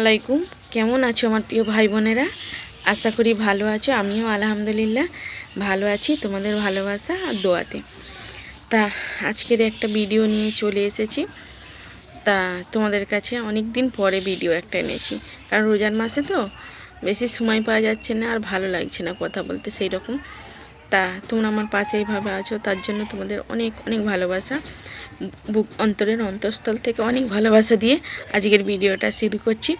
আলাইকুম কেমন আছো আমার প্রিয় ভাই বোনেরা আশা করি ভালো আছো, আমিও আলহামদুলিল্লাহ ভালো আছি, তোমাদের ভালোবাসা আর দোয়াতে। তা, আজকের একটা ভিডিও নিয়ে চলে এসেছি। তা, তোমাদের কাছে অনেক দিন পরে ভিডিও একটা এনেছি। কারণ রোজার মাসে তো বেশি সময় পাওয়া যাচ্ছে না আর ভালো লাগছে না কথা বলতে সেই রকম তা তোমরা আমার পাশে এইভাবে আছো, তার জন্য তোমাদের অনেক অনেক ভালোবাসা। বুক অন্তরের অন্তঃস্থল থেকে অনেক ভালোবাসা দিয়ে আজকের ভিডিওটা শুরু করছি।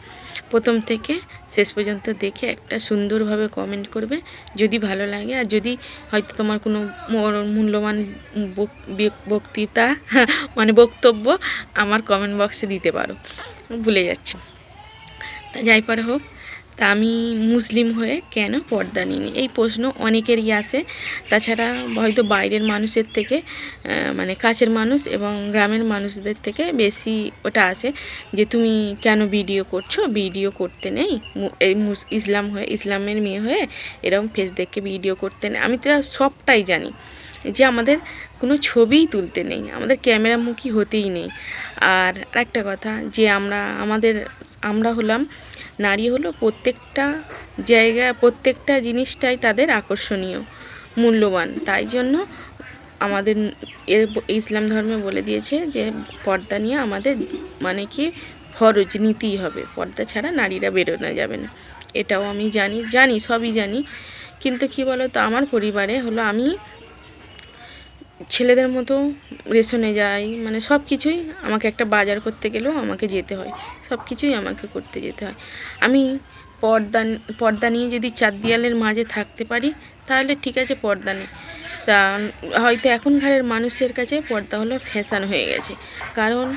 প্রথম থেকে শেষ পর্যন্ত দেখে একটা সুন্দরভাবে কমেন্ট করবে, যদি ভালো লাগে। আর যদি হয়তো তোমার কোনো মূল্যবান বক- বক- বক্তৃতা মানে বক্তব্য আমার কমেন্ট বক্সে দিতে পারো। ভুলে যাচ্ছি। তা যাই পারে হোক তা আমি মুসলিম হয়ে কেন পর্দা নিইনি? এই প্রশ্ন অনেকেরই আসে তাছাড়া হয়তো বাইরের মানুষের থেকে মানে কাছের মানুষ এবং গ্রামের মানুষদের থেকে বেশি ওটা আসে যে তুমি কেন ভিডিও করছ? ভিডিও করতে নেই? ইসলাম হয়ে, ইসলামের মেয়ে হয়ে এরকম ফেস দেখে ভিডিও করতে নেই। আমি তো সবটাই জানি যে আমাদের কোনো ছবিই তুলতে নেই। আমাদের ক্যামেরামুখী হতেই নেই। আর একটা কথা যে আমরা, আমাদের, আমরা হলাম নারী হলো প্রত্যেকটা জায়গা, প্রত্যেকটা জিনিসটাই তাদের আকর্ষণীয়, মূল্যবান। তাই জন্য আমাদের ইসলাম ধর্মে বলে দিয়েছে যে, পর্দা নিয়ে আমাদের মানে কি ফরজ নিতেই হবে। পর্দা ছাড়া নারীরা বেরোনো যাবে না। এটাও আমি জানি জানি, সবই জানি। কিন্তু কি বলো তো আমার পরিবারে হলো আমি ছেলেদের মতো রেশনে যাই মানে সব কিছুই আমাকে একটা বাজার করতে গেলেও আমাকে যেতে হয়। সব কিছুই আমাকে করতে যেতে হয়। আমি পর্দা পর্দা নিয়ে যদি চার দেয়ালের মাঝে থাকতে পারি, তাহলে ঠিক আছে পর্দা নেই। তা হয়তো এখনকারের মানুষের কাছে পর্দা হলো ফ্যাশান হয়ে গেছে। কারণ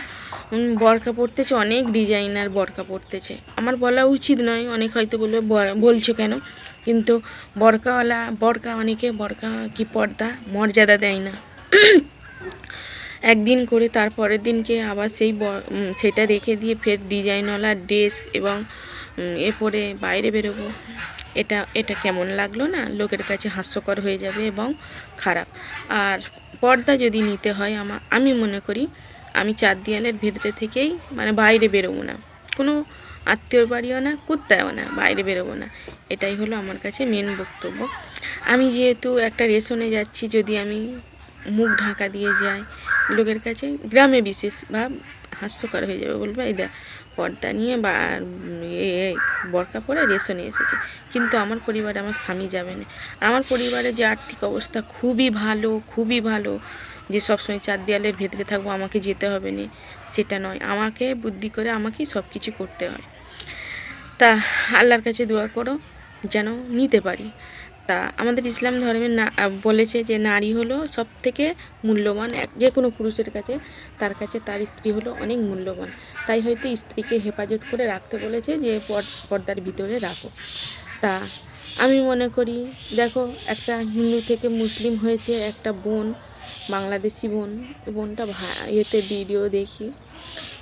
বরকা পড়তেছে অনেক ডিজাইনার বরকা পড়তেছে আমার বলা উচিত নয়, অনেক হয়তো বলবে, "বর- বলছো কেন? কিন্তু বরকাওয়ালা, বরকা অনেকে, বরকা কি পর্দা? মর্যাদা দেয় না। একদিন করে তার পরের দিনকে আবার সেই সেটা রেখে দিয়ে ফের ডিজাইনওয়ালা ড্রেস এবং উম, এ পরে বাইরে বেরোবো। এটা এটা কেমন লাগল না? লোকের কাছে হাস্যকর হয়ে যাবে এবং খারাপ। আর পর্দা যদি নিতে হয় আমার আমি মনে করি আমি চার দেয়ালের ভেতরে থেকেই মানে বাইরে বেরোবো না। কোনো আত্মীয়র বাড়িও না কুত্তায়ও না বাইরে বেরোবো না। এটাই হলো আমার কাছে মেন বক্তব্য। আমি যেহেতু একটা রেশনে যাচ্ছি যদি আমি মুখ ঢাকা দিয়ে যায়। লোকের কাছে গ্রামে বিশেষ বা হাস্যকর হয়ে যাবে বলবে, এই দেখ, পর্দা নিয়ে বা বরকা পরে রেশনে এসেছে। কিন্তু আমার পরিবারে আমার স্বামী যাবে না। আমার পরিবারে যে আর্থিক অবস্থা খুবই ভালো খুবই ভালো, যে সবসময় চার দেয়ালের ভেতরে থাকব, আমাকে যেতে হবে না। সেটা নয়। আমাকে বুদ্ধি করে আমাকেই সব কিছু করতে হয়। তা আল্লাহর কাছে দোয়া করো, যেন নিতে পারি। তা আমাদের ইসলাম ধর্মে না বলেছে যে নারী হলো সব থেকে মূল্যবান, এক, যে কোনো পুরুষের কাছে, তার কাছে তার স্ত্রী হলো অনেক মূল্যবান। তাই হয়তো স্ত্রীকে হেফাজত করে রাখতে বলেছে যে পর- পর্দার ভিতরে রাখো। তা আমি মনে করি, দেখো, একটা হিন্দু থেকে মুসলিম হয়েছে একটা বোন, বাংলাদেশি বোন, বোনটা ভা- ইয়েতে ভিডিও দেখি।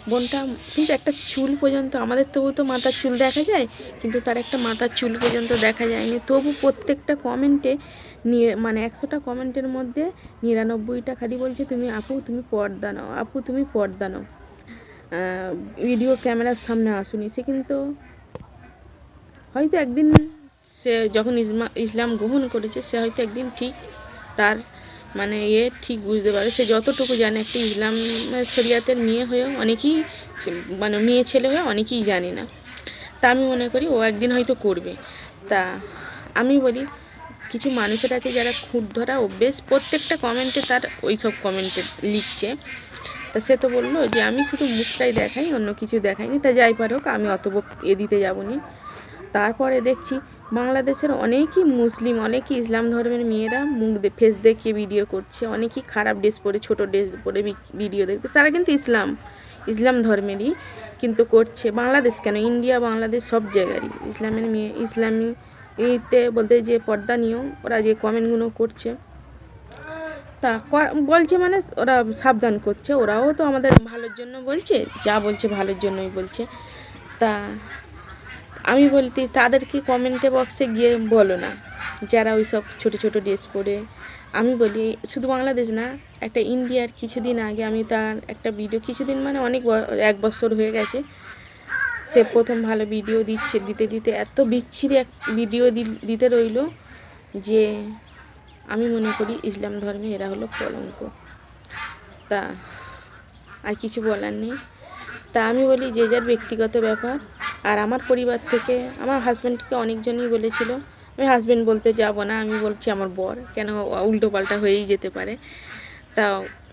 বোনটা কিন্তু একটা চুল পর্যন্ত, আমাদের তবু তো মাথার চুল দেখা যায়, কিন্তু তার একটা মাথার চুল পর্যন্ত দেখা যায়নি। তবু প্রত্যেকটা কমেন্টে মানে একশোটা কমেন্টের মধ্যে নিরানব্বইটা খালি বলছে, তুমি আপু, তুমি পর্দা নাও, আপু, তুমি পর্দা নাও। ভিডিও ক্যামেরার সামনে আসুনি সে কিন্তু হয়তো একদিন সে যখন ইসমা ইসলাম গ্রহণ করেছে, সে হয়তো একদিন ঠিক তার মানে এ ঠিক বুঝতে পারে। সে যতটুকু জানে, একটা ইসলাম শরিয়াতের মেয়ে হয়েও অনেকেই মানে মেয়ে ছেলে হয়ে অনেকেই জানে না। তা আমি মনে করি ও একদিন হয়তো করবে। তা আমি বলি, কিছু মানুষের আছে যারা খুঁট ধরা অভ্যেস, প্রত্যেকটা কমেন্টে তার ওই সব কমেন্টে লিখছে। তা সে তো বলল যে, আমি শুধু মুখটাই দেখাই, অন্য কিছু দেখাইনি। তা যাই পারুক, আমি অত এ দিতে যাব নি। তারপরে দেখছি বাংলাদেশের অনেকই মুসলিম, অনেকই ইসলাম ধর্মের মেয়েরা মুখ ফেস দেখিয়ে ভিডিও করছে, অনেকেই খারাপ ড্রেস পরে, ছোট ড্রেস পরে ভিডিও দেখছে তারা কিন্তু ইসলাম ইসলাম ধর্মেরই কিন্তু করছে। বাংলাদেশ কেন? ইন্ডিয়া, বাংলাদেশ সব জায়গারই। ইসলামের মেয়ে ইসলামী ইতে বলতে যে পর্দা নিয়েও ওরা যে কমেন্টগুলো করছে, তা বলছে মানে ওরা সাবধান করছে। ওরাও তো আমাদের ভালোর জন্য বলছে, যা বলছে ভালোর জন্যই বলছে। তা আমি বলতে, তাদেরকে কমেন্টে বক্সে গিয়ে বলো না, যারা ওই সব ছোটো ছোটো ড্রেস পরে। আমি বলি, শুধু বাংলাদেশ না, একটা ইন্ডিয়ার কিছুদিন আগে আমি তার একটা ভিডিও কিছুদিন মানে অনেক এক বছর হয়ে গেছে, সে প্রথম ভালো ভিডিও দিচ্ছে, দিতে দিতে এত বিচ্ছিরি এক ভিডিও দিতে রইল যে আমি মনে করি ইসলাম ধর্মে এরা হলো কলঙ্ক। তা, আর কিছু বলার নেই। তা আমি বলি যে যার ব্যক্তিগত ব্যাপার, আর আমার পরিবার থেকে, আমার হাজব্যান্ডকে অনেকজনই বলেছিল, আমি হাজব্যান্ড বলতে যাব না, আমি বলছি আমার বর। কেন উল্টো পাল্টা হয়েই যেতে পারে। তা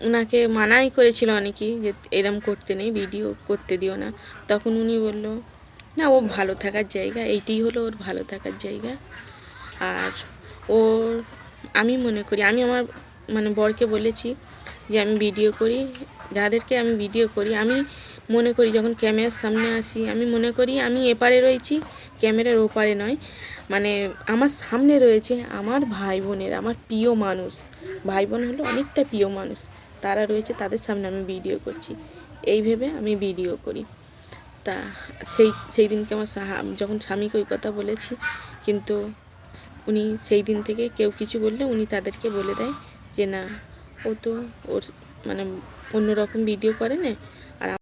ওনাকে মানাই করেছিল অনেকেই যে এরম করতে নেই ভিডিও করতে দিও না। তখন উনি বলল, না, ও ভালো থাকার জায়গা, এইটাই হলো ওর ভালো থাকার জায়গা। আর ওর, আমি মনে করি, আমি আমার মানে বরকে বলেছি যে আমি ভিডিও করি, যাদেরকে আমি ভিডিও করি, আমি মনে করি যখন ক্যামেরার সামনে আসি, আমি মনে করি আমি এপারে রয়েছি, ক্যামেরার ওপারে নয়। মানে আমার সামনে রয়েছে আমার ভাই বোনের, আমার প্রিয় মানুষ। ভাই বোন হলো অনেকটা প্রিয় মানুষ। তারা রয়েছে তাদের সামনে আমি ভিডিও করছি। এই ভেবে আমি ভিডিও করি। তা সেই সেই দিনকে আমার যখন স্বামীকে ওই কথা বলেছি, কিন্তু উনি সেই দিন থেকে কেউ কিছু বললে উনি তাদেরকে বলে দেয় যে, না, ও তো ওর মানে অন্যরকম ভিডিও করে না।